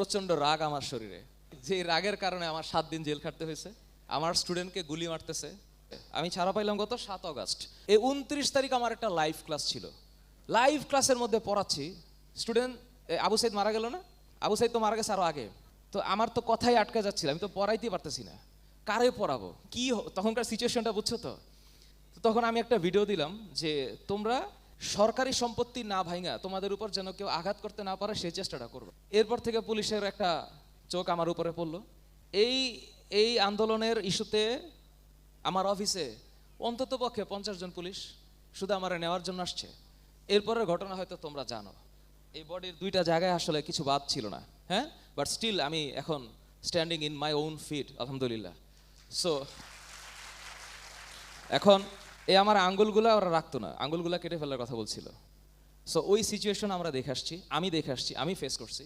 প্রচণ্ড রাগ আমার শরীরে। যে রাগের কারণে আমার সাত দিন জেল খাটতে হয়েছে, আমার স্টুডেন্টকে গুলি মারতেছে। আমি ছাড়া পাইলাম গত সাত অগস্ট। এই উনত্রিশ তারিখ আমার একটা লাইভ ক্লাস ছিল। লাইভ ক্লাসের মধ্যে পড়াচ্ছি। স্টুডেন্ট আবু সাইদ মারা গেল না? আবু সাইদ তো মারা গেছে আরও আগে। তো আমার তো কথাই আটকে যাচ্ছিল, আমি তো পড়াইতে পারতেছি না। কারে পড়াবো? কি তখনকার সিচুয়েশনটা বুঝছ তো? তখন আমি একটা ভিডিও দিলাম যে তোমরা সরকারি সম্পত্তি না ভাঙা তোমাদের উপর যেন কেউ আঘাত করতে না পারে, সেই চেষ্টাটা করবে। এরপর থেকে পুলিশের একটা চোখ আমার উপরে পড়ল। এই এই আন্দোলনের ইস্যুতে আমার অফিসে অন্তত পক্ষে পঞ্চাশ জন পুলিশ শুধু আমার নেওয়ার জন্য আসছে। এরপরের ঘটনা হয়তো তোমরা জানো। এই বডির দুইটা জায়গায় আসলে কিছু বাদ ছিল না হ্যাঁ? বাট স্টিল আমি এখন standing in my own feet আলহামদুলিল্লাহ। সো এখন এই আমার আঙ্গুলগুলা ওরা রাখতো না, আঙ্গুলগুলা কেটে ফেলার কথা বলছিল। সো ওই সিচুয়েশন আমরা দেখে আসছি, আমি দেখে আসছি, আমি ফেস করছি।